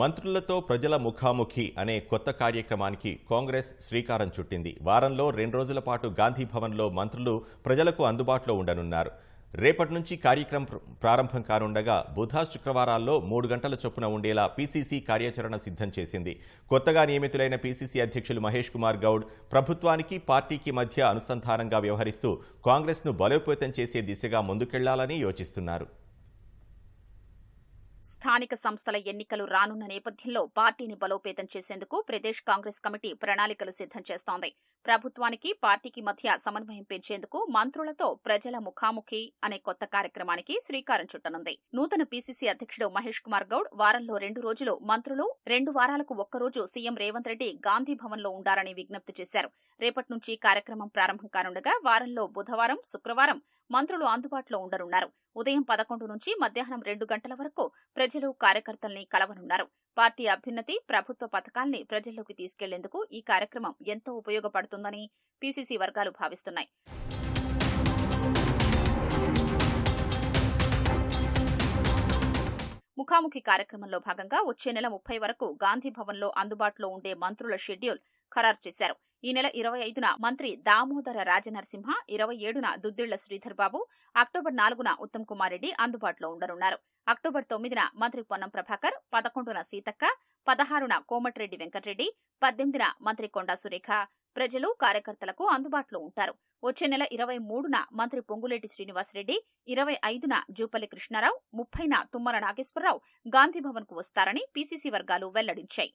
మంత్రులతో ప్రజల ముఖాముఖి అనే కొత్త కార్యక్రమానికి కాంగ్రెస్ శ్రీకారం చుట్టింది. వారంలో రెండు రోజుల పాటు గాంధీ భవన్లో మంత్రులు ప్రజలకు అందుబాటులో ఉండనున్నారు. రేపటి నుంచి కార్యక్రమం ప్రారంభం కానుండగా బుధ శుక్రవారాల్లో మూడు గంటల చొప్పున ఉండేలా పీసీసీ కార్యాచరణ సిద్ధం చేసింది. కొత్తగా నియమితులైన పీసీసీ అధ్యక్షులు మహేష్ కుమార్ గౌడ్ ప్రభుత్వానికి పార్టీకి మధ్య అనుసంధానంగా వ్యవహరిస్తూ కాంగ్రెస్ను బలోపేతం చేసే దిశగా ముందుకెళ్ళాలని యోచిస్తున్నారు. స్థానిక సంస్థల ఎన్నికలు రానున్న నేపథ్యంలో పార్టీని బలోపేతం చేసేందుకు ప్రదేశ్ కాంగ్రెస్ కమిటీ ప్రణాళికలు సిద్ధం చేస్తోంది. ప్రభుత్వానికి పార్టీకి మధ్య సమన్వయం పెంచేందుకు మంత్రులతో ప్రజల ముఖాముఖి అనే కొత్త కార్యక్రమానికి శ్రీకారం చుట్టనుంది. నూతన పీసీసీ అధ్యక్షుడు మహేష్ కుమార్ గౌడ్ వారంలో రెండు రోజులు మంత్రులు రెండు వారాలకు ఒక్కరోజు సీఎం రేవంత్ రెడ్డి గాంధీ భవన్లో ఉండాలని విజ్ఞప్తి చేశారు. రేపటి నుంచి కార్యక్రమం ప్రారంభం కానుండగా వారంలో బుధవారం శుక్రవారం మంత్రులు అందుబాటులో ఉండనున్నారు. ఉదయం పదకొండు నుంచి మధ్యాహ్నం రెండు గంటల వరకు ప్రజలు కార్యకర్తల్ని కలవనున్నారు. పార్టీ అభ్యున్నతి ప్రభుత్వ పథకాల్ని ప్రజల్లోకి తీసుకెళ్ళేందుకు ఈ కార్యక్రమం ఎంతో ఉపయోగపడుతుందని పీసీసీ వర్గాలు భావిస్తున్నాయి. ముఖాముఖి కార్యక్రమంలో భాగంగా వచ్చే నెల ముప్పై వరకు గాంధీ భవన్లో అందుబాటులో ఉండే మంత్రుల షెడ్యూల్ ఖరారు చేశారు. ఈ నెల ఇరవై ఐదున మంత్రి దామోదర రాజనరసింహ ఇరవై ఏడున దుద్దిళ్ళ శ్రీధర్ బాబు అక్టోబర్ నాలుగున ఉత్తమ్ కుమార్ రెడ్డి అందుబాటులో ఉండనున్నారు. అక్టోబర్ తొమ్మిదిన మంత్రి పొన్నం ప్రభాకర్ పదకొండున సీతక్క పదహారున కోమటిరెడ్డి వెంకటరెడ్డి పద్దెనిమిదిన మంత్రి కొండా సురేఖ. ప్రజలు కార్యకర్తలకు అందుబాటులో ఉంటారు. వచ్చే నెల ఇరవై మూడున మంత్రి పొంగులేటి శ్రీనివాసరెడ్డి ఇరవై ఐదున జూపల్లి కృష్ణారావు ముప్పైన తుమ్మల నాగేశ్వరరావు గాంధీభవన్కు వస్తారని పీసీసీ వర్గాలు వెల్లడించాయి.